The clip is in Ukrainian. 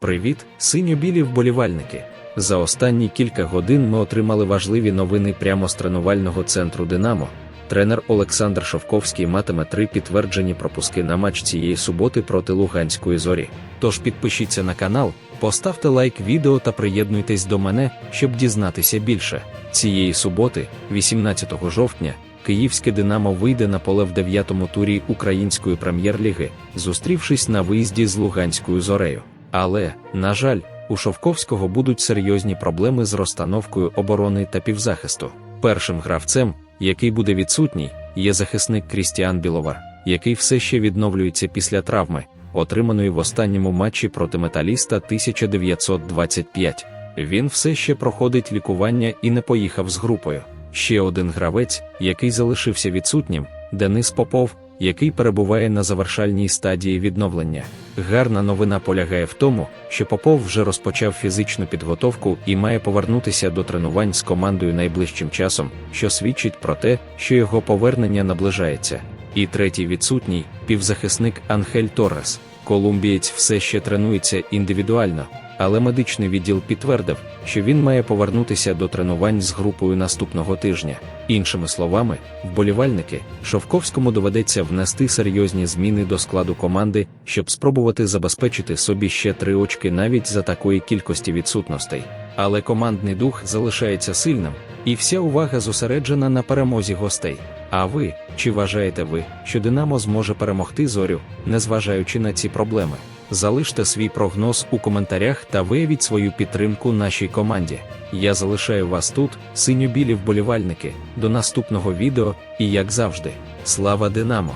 Привіт, синьо-білі вболівальники! За останні кілька годин ми отримали важливі новини прямо з тренувального центру Динамо. Тренер Олександр Шовковський матиме три підтверджені пропуски на матч цієї суботи проти Луганської зорі. Тож підпишіться на канал, поставте лайк відео та приєднуйтесь до мене, щоб дізнатися більше. Цієї суботи, 18 жовтня, Київське Динамо вийде на поле в дев'ятому турі Української прем'єр-ліги, зустрівшись на виїзді з Луганською зорею. Але, на жаль, у Шовковського будуть серйозні проблеми з розстановкою оборони та півзахисту. Першим гравцем, який буде відсутній, є захисник Крістіан Біловар, який все ще відновлюється після травми, отриманої в останньому матчі проти металіста 1925. Він все ще проходить лікування і не поїхав з групою. Ще один гравець, який залишився відсутнім, Денис Попов, який перебуває на завершальній стадії відновлення. Гарна новина полягає в тому, що Попов вже розпочав фізичну підготовку і має повернутися до тренувань з командою найближчим часом, що свідчить про те, що його повернення наближається. І третій відсутній півзахисник Анхель Торрес. Колумбієць все ще тренується індивідуально, але медичний відділ підтвердив, що він має повернутися до тренувань з групою наступного тижня. Іншими словами, вболівальники Шовковському доведеться внести серйозні зміни до складу команди, щоб спробувати забезпечити собі ще три очки навіть за такої кількості відсутностей. Але командний дух залишається сильним, і вся увага зосереджена на перемозі гостей. А ви, чи вважаєте ви, що Динамо зможе перемогти зорю, незважаючи на ці проблеми? Залиште свій прогноз у коментарях та виявіть свою підтримку нашій команді. Я залишаю вас тут, синьо-білі вболівальники, до наступного відео, і як завжди, слава Динамо!